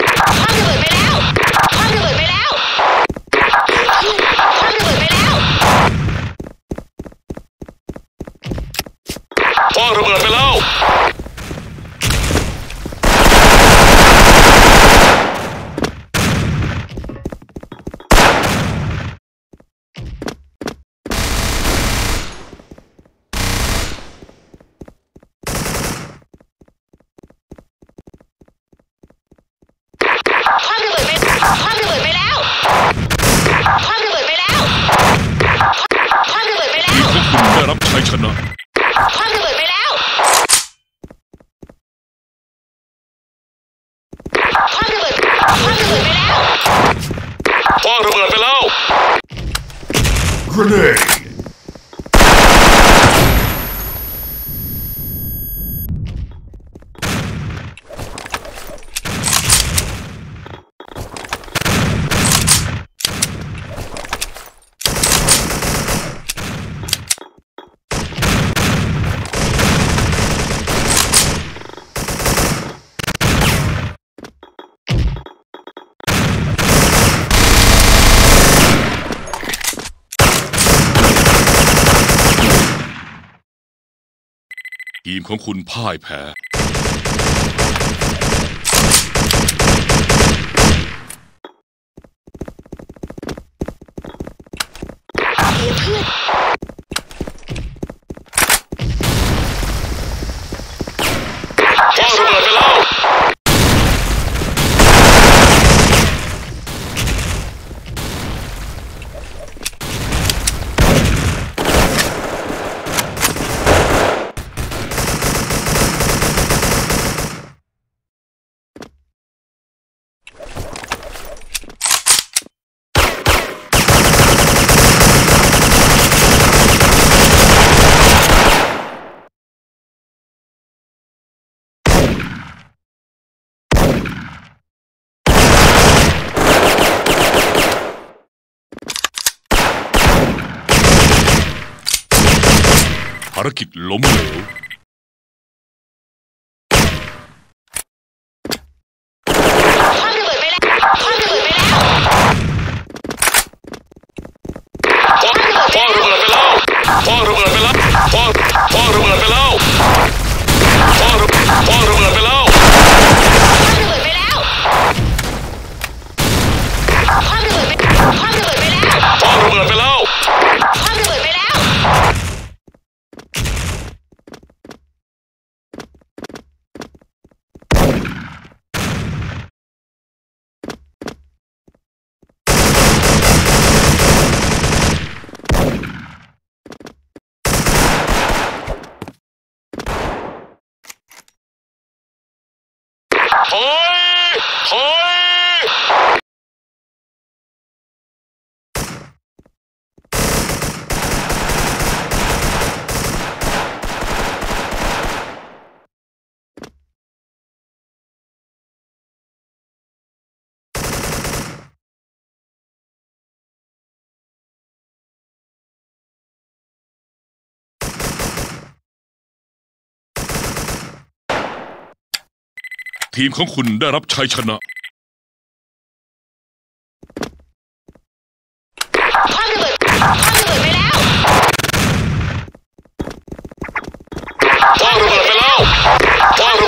Yeah. ชัยชนะคว้างระเบิดไปแล้วคว้างระเบิดคว้างระเบิดไปแล้วคว้างระเบิดไปแล้ว Grenade ทีมของคุณพ่ายแพ้ ภารกิจล้มเหลว ทีมของคุณได้รับชัยชนะว้างระเบิดไปแล้วว้างระเบิดไปแล้วว้างระ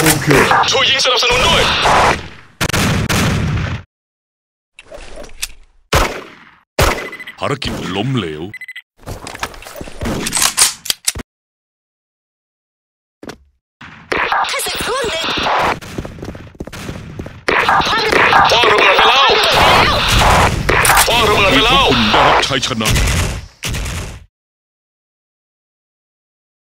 Double kill. ช่วยยิงสนับสนุนด้วยภารกิจล้มเหลว ข้าศึกร่วงหนึ่งคว้างคว้างระเบิดไปแล้วระเบิดไปแล้วคว้างระเบิดไปทีมแล้ของวคุณได้รับชัยชนะ